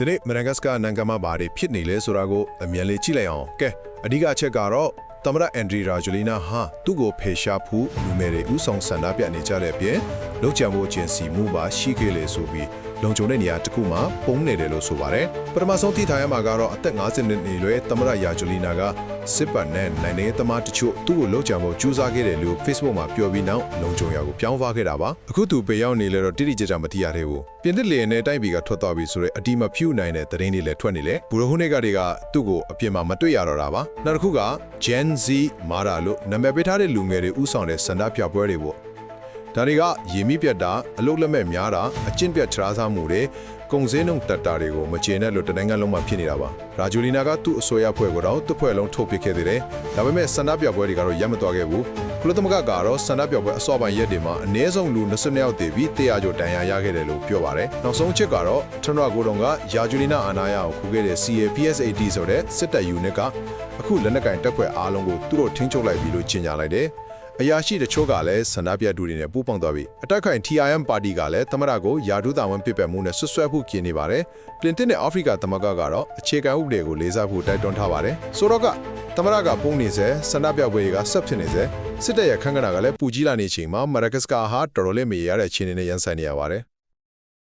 ဒီနေ့မဒဂတ်စကာနိုင်ငံမှာဘာတွေဖြစ်နေလဲဆိုတာကိုအမြန်လေးကြည့်လိုက်အောင်ကဲအဓိကအချက်ကတော့သမရအန်ဒရီရာဂျူလီနာဟာသူ့ကိုဖေရှားဖို့လူငယ်တွေဥဆောင်ဆန္ဒပြနေကြတဲ့အပြင်လုံခြံဖို့ကျင်စီမှုပါရှိခဲ့လေဆိုပြီး လုံခြုံတဲ့နေရာတစ်ခုမှာပုံနေတယ်လို့ဆိုပါတယ်ပထမဆုံးထိထားရမှာကတော့အသက်50နှစ်နေလွယ်သမရရာဂျူလီနာကစစ်ပတ်နဲ့နိုင်တဲ့သမားတချို့သူ့ကိုလုံခြံဖို့ကြိုးစားခဲ့တယ်လို့ Facebook မှာပြောပြီးနောက်လုံခြုံရာကိုပြောင်းသွားခဲ့တာပါအခုသူပေရောက်နေလဲတော့တိတိကျကျမသိရသေးဘူးပြင်သစ်လေနဲ့တိုက်ပြီးကထွက်သွားပြီဆိုတော့အတီမဖြူနိုင်တဲ့သတင်းတွေလည်းထွက်နေလေဘူရဟိုနေကတွေကသူ့ကိုအပြင်မှာမတွေ့ရတော့တာပါနောက်တစ်ခုက Gen Z မာရာလို့နာမည်ပေးထားတဲ့လူငယ်တွေဥဆောင်တဲ့စန္ဒပြပွဲတွေပေါ့ ဒါတွေကရေမိပြတ်တာအလုတ်လက်မဲ့များတာအကျင့်ပြတ်ချရာစားမှုတွေကုံစင်းနှုံတက်တာတွေကိုမကျေနပ်လို့တနိုင်ငံလုံးမှာဖြစ်နေတာပါရာဂျူလီနာကသူ့အစိုးရဖွဲ့ကိုတော့သူ့ဖွဲ့လုံးထုတ်ပစ်ခဲ့သေးတယ်ဒါပေမဲ့ဆန္ဒပြပွဲတွေကတော့ရပ်မသွားခဲ့ဘူးကုလသမဂ္ဂကတော့ဆန္ဒပြပွဲအစောပိုင်းရက်တွေမှာအနည်းဆုံးလူ20ယောက်တည်ပြီး100ကျော်တန်ရာရခဲ့တယ်လို့ပြောပါတယ်နောက်ဆုံးအချက်ကတော့ထနရကိုတုံကရာဂျူလီနာအာနာယာကိုခုခဲ့တဲ့ CAPSAT ဆိုတဲ့စစ်တပ်ယူနစ်ကအခုလက်နက်ကင်တပ်ဖွဲ့အားလုံးကိုသူတို့ထိန်းချုပ်လိုက်ပြီလို့ကြေညာလိုက်တယ် အရာရှိတချို့ကလည်းဆန္ဒပြသူတွေနဲ့ပူးပေါင်းသွားပြီအတက်ခိုင် TIM ပါတီကလည်းသမရကိုယာဒူးတာဝန်ပစ်ပယ်မှုနဲ့ဆွဆွဲဖို့ကျင်းနေပါတယ်ပလင်တင်နဲ့အာဖရိကသမဂ္ဂကတော့အခြေခံဥပဒေကိုလေးစားဖို့တိုက်တွန်းထားပါတယ်ဆိုတော့ကသမရကပုံနေစေဆန္ဒပြပွဲတွေကဆက်ဖြစ်နေစေစစ်တပ်ရဲ့ခန့်ခဏကလည်းပူကြီးလာနေချိန်မှာမရကစကာဟာတော်တော်လေးမေရတဲ့အခြေအနေနဲ့ရန်ဆိုင်နေရပါတယ်